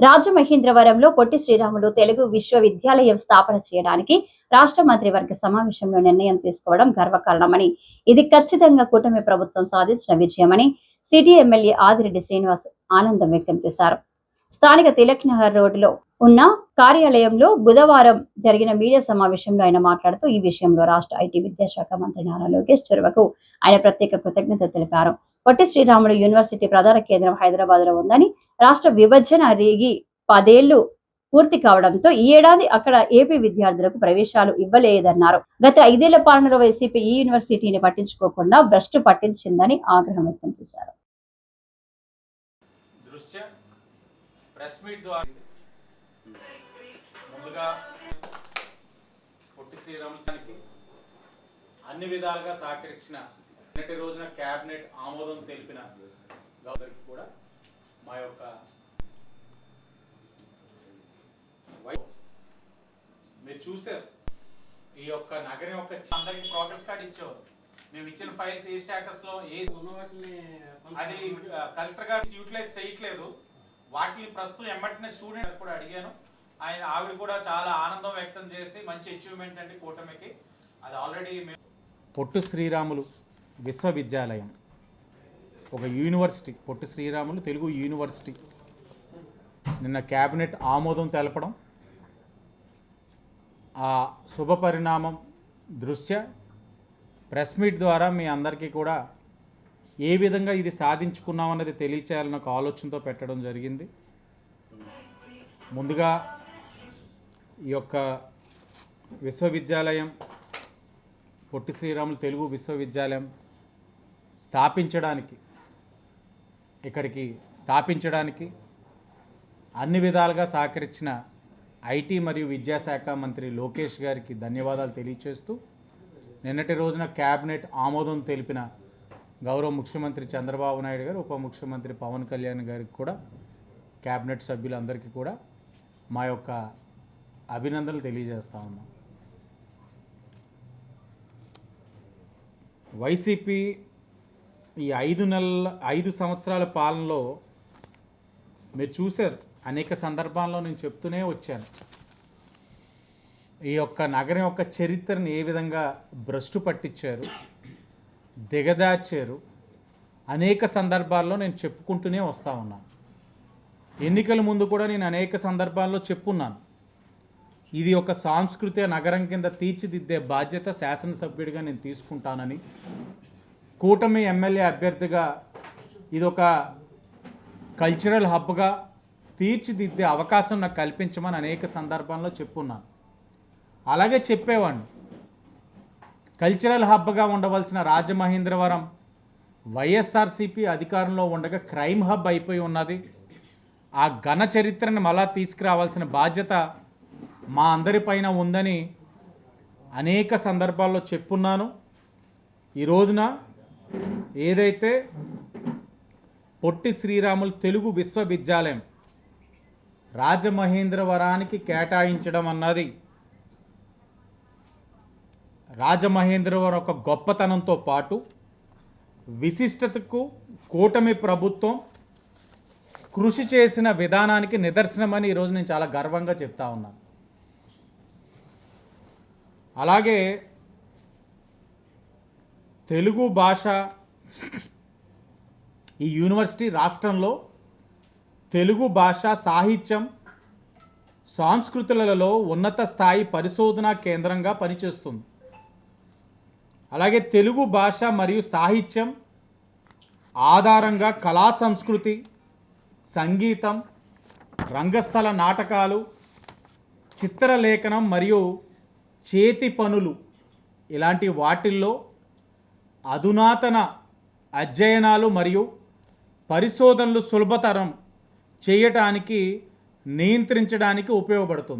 రాజమహేంద్రవరంలో పొట్టి శ్రీరాములు తెలుగు విశ్వవిద్యాలయం స్థాపన చేయడానికి రాష్ట్ర మంత్రివర్గ సమావేశంలో నిర్ణయం తీసుకోవడం గర్వకారణమని ఇది ఖచ్చితంగా కూటమి ప్రభుత్వం సాధించిన విజయమని సిటీ ఎమ్మెల్యే ఆదిరెడ్డి శ్రీనివాస్ ఆనందం వ్యక్తం చేశారు. స్థానిక తిలక్ నగర్ రోడ్డులో ఉన్న కార్యాలయంలో బుధవారం జరిగిన మీడియా సమావేశంలో ఆయన మాట్లాడుతూ ఈ విషయంలో రాష్ట్ర ఐటీ విద్యాశాఖ మంత్రి నారా లోకేష్ చొరవకు ఆయన ప్రత్యేక కృతజ్ఞత తెలిపారు. పొట్టి శ్రీరాములు యూనివర్సిటీ ప్రధాన కేంద్రం హైదరాబాద్లో ఉందని రాష్ట్ర విభజన రేగి పదేళ్ళు పూర్తి కావడంతో ఈ ఏడాది అక్కడ ఏపీ విద్యార్థులకు ప్రవేశాలు ఇవ్వలేదన్నారు. గత ఐదేళ్ళ పాలనలో వైసీపీ ఈ యూనివర్సిటీని పట్టించుకోకుండా భ్రష్టు పట్టించిందని ఆగ్రహం వ్యక్తం చేశారు. ప్రెస్ మీట్ ద్వారా ముందుగా పొట్టి శ్రీరాములకి అన్ని విధాలుగా సహకరించిన నిన్నటి రోజున కేబినెట్ ఆమోదం తెలిపిన గవర్నర్కి కూడా మా యొక్క మీరు చూసారు ఈ యొక్క నగరం యొక్క అందరికి ప్రోగ్రెస్ కార్డ్ ఇచ్చేవారు. మేము ఇచ్చిన ఫైల్స్ ఏ స్టేటస్లో ఏ అది కలెక్టర్ గారు యూటిలైజ్ చేయట్లేదు. వాటిని ప్రస్తుతం ఎమ్మటినే స్టూడెంట్ కూడా అడిగాను. ఆయన ఆవిడ కూడా చాలా ఆనందం వ్యక్తం చేసి మంచి అచీవ్మెంట్ అండి కూటమికి. అది ఆల్రెడీ పొట్టు శ్రీరాములు విశ్వవిద్యాలయం. ఒక యూనివర్సిటీ పొట్టు శ్రీరాములు తెలుగు యూనివర్సిటీ. నిన్న క్యాబినెట్ ఆమోదం తెలపడం ఆ శుభ పరిణామం దృష్ట్యా ప్రెస్ మీట్ ద్వారా మీ అందరికీ కూడా ఏ విధంగా ఇది సాధించుకున్నామన్నది తెలియచేయాలన్న ఒక ఆలోచనతో పెట్టడం జరిగింది. ముందుగా ఈ యొక్క విశ్వవిద్యాలయం పొట్టి శ్రీరాములు తెలుగు విశ్వవిద్యాలయం స్థాపించడానికి ఇక్కడికి స్థాపించడానికి అన్ని విధాలుగా సహకరించిన ఐటీ మరియు విద్యాశాఖ మంత్రి లోకేష్ గారికి ధన్యవాదాలు తెలియచేస్తూ నిన్నటి రోజున క్యాబినెట్ ఆమోదం తెలిపిన గౌరవ ముఖ్యమంత్రి చంద్రబాబు నాయుడు గారు ఉప ముఖ్యమంత్రి పవన్ కళ్యాణ్ గారికి కూడా క్యాబినెట్ సభ్యులందరికీ కూడా మా యొక్క అభినందనలు తెలియజేస్తా ఉన్నాం. వైసీపీ ఈ ఐదు నెలల ఐదు సంవత్సరాల పాలనలో మీరు చూశారు అనేక సందర్భాల్లో నేను చెప్తూనే వచ్చాను. ఈ యొక్క నగరం యొక్క చరిత్రను ఏ విధంగా భ్రష్టు పట్టించారు దిగజార్చారు. అనేక సందర్భాల్లో నేను చెప్పుకుంటూనే వస్తూ ఉన్నాను. ఎన్నికల ముందు కూడా నేను అనేక సందర్భాల్లో చెప్పున్నాను. ఇది ఒక సాంస్కృతిక నగరం కింద తీర్చిదిద్దే బాధ్యత శాసనసభ్యుడిగా నేను తీసుకుంటానని కూటమి ఎమ్మెల్యే అభ్యర్థిగా ఇది ఒక కల్చరల్ హబ్గా తీర్చిదిద్దే అవకాశం నాకు కల్పించమని అనేక సందర్భాల్లో చెప్పున్నాను. అలాగే చెప్పేవాడిని. కల్చరల్ హబ్గా ఉండవలసిన రాజమహేంద్రవరం వైఎస్ఆర్సీపీ అధికారంలో ఉండగా క్రైమ్ హబ్ అయిపోయి ఉన్నది. ఆ ఘన చరిత్రను మళ్ళా తీసుకురావాల్సిన బాధ్యత మా అందరిపైన ఉందని అనేక సందర్భాల్లో చెప్పున్నాను. ఈ రోజున ఏదైతే పొట్టి శ్రీరాములు తెలుగు విశ్వవిద్యాలయం రాజమహేంద్రవరానికి కేటాయించడం అన్నది రాజమహేంద్రవరం ఒక గొప్పతనంతో పాటు విశిష్టతకు కూటమి ప్రభుత్వం కృషి చేసిన విధానానికి నిదర్శనమని ఈరోజు నేను చాలా గర్వంగా చెప్తా ఉన్నాను అలాగే తెలుగు భాష ఈ యూనివర్సిటీ రాష్ట్రంలో తెలుగు భాష సాహిత్యం సంస్కృతులలో ఉన్నత స్థాయి పరిశోధనా కేంద్రంగా పనిచేస్తుంది. అలాగే తెలుగు భాష మరియు సాహిత్యం ఆధారంగా కళా సంస్కృతి సంగీతం రంగస్థల నాటకాలు చిత్రలేఖనం మరియు చేతి పనులు ఇలాంటి వాటిల్లో అధునాతన అధ్యయనాలు మరియు పరిశోధనలు సులభతరం చేయటానికి నియంత్రించడానికి ఉపయోగపడుతుంది.